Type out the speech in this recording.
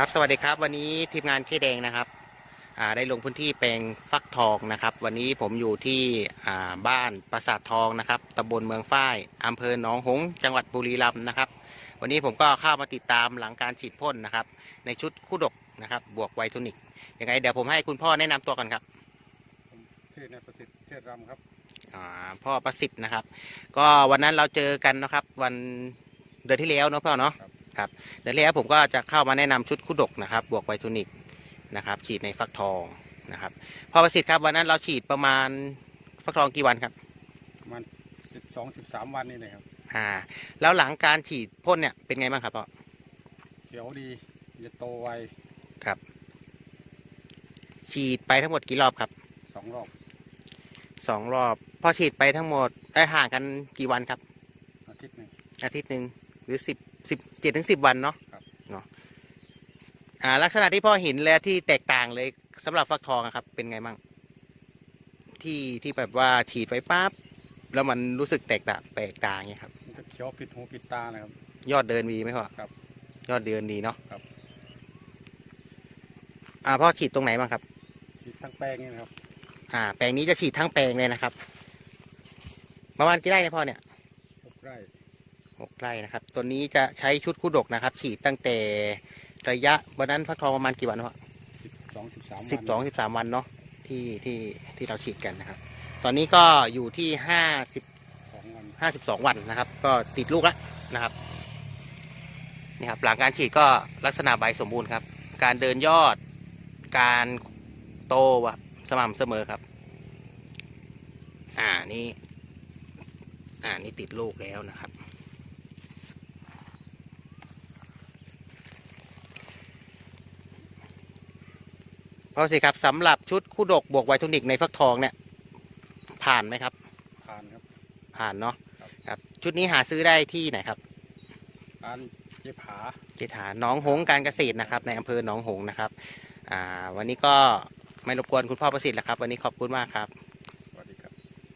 ครับ สวัสดีครับ วันนี้ทีมงานเคแดงนะครับอ่าได้ลงพื้นที่แปลงฟักทองนะครับ วันนี้ผมอยู่ที่อ่าบ้านปราสาททองนะครับตำบลเมืองฝ้ายอำเภอหนองหงส์จังหวัดบุรีรัมย์นะครับ วันนี้ผมก็เข้ามาติดตามหลังการฉีดพ่นนะครับ ในชุดคู่ดกนะครับ บวกไวทูนิกยังไงเดี๋ยวผมให้คุณพ่อแนะนำตัวกันครับผมชื่อนายประสิทธิ์เชิดรำครับอ่าพ่อประสิทธิ์นะครับ ก็วันนั้นเราเจอกันนะครับ วันเดือนที่แล้วเนาะพ่อเนาะ ครับครับเดือนที่แล้วผมก็จะเข้ามาแนะนำชุดคู่ดกนะครับ บวกไวทูนิกนะครับ ฉีดในฟักทองนะครับพ่อประสิทธิ์ครับวันนั้นเราฉีดประมาณฟักทองกี่วันครับประมาณสิบสองสิบสามวันนี่นะครับอ่า แล้วหลังการฉีดพ่นเนี่ยเป็นไงบ้างครับพ่อเขียวดีจะโตไวครับ ฉีดไปทั้งหมดกี่รอบครับสองรอบสองรอบ พอฉีดไปทั้งหมดได้ห่างกันกี่วันครับ อาทิตย์หนึ่งอาทิตย์หนึ่ง หรือสิบสิบเจ็ดถึงสิบวันเนาะครับ เนาะอ่า ลักษณะที่พ่อเห็นแล้วที่แตกต่างเลยสำหรับฟักทองอะครับ เป็นไงบ้างที่ที่แบบว่าฉีดไปปั๊บแล้วมันรู้สึกแตกต่างแตกต่างเนี่ยครับมันจะเขียวผิดหูผิดตานะครับ ยอดเดินดีไหมพ่อครับยอดเดินดีเนาะครับ อ่าพ่อฉีดตรงไหนบ้างครับ ฉีดทั้งแปลงนี่นะครับ อ่า แปลงนี้จะฉีดทั้งแปลงเลยนะครับประมาณกี่ไร่เนี่ยพ่อเนี่ยหกไร่หก ไร่นะครับตัวนี้จะใช้ชุดคู่ดกนะครับ ฉีดตั้งแต่ระยะวันนั้นฟักทองประมาณกี่วันวะสิบสองสิบสามสิบสองสิบสามวันเนาะที่ที่ที่เราฉีดกันนะครับ ตอนนี้ก็อยู่ที่ห้าสิบสองวันห้าสิบสองวันนะครับ ก็ติดลูกแล้วนะครับนี่ครับหลังการฉีดก็ลักษณะใบสมบูรณ์ครับ การเดินยอด การโตวะสม่ำเสมอครับ อ่านี่อ่านี่ติดลูกแล้วนะครับ พอสิครับสำหรับชุดคู่ดกบวกไวทูนิกในฟักทองเนี่ย ผ่านไหมครับ ผ่านครับ ผ่านเนาะครับ ครับ ชุดนี้หาซื้อได้ที่ไหนครับผ่านเจ็บผาที่ฐานหน้องหงส์การเกษตรนะครับ ในอำเภอหนองหงส์นะครับ อ่า วันนี้ก็ไม่รบกวนคุณพ่อประสิทธิ์แล้วครับ วันนี้ขอบคุณมากครับ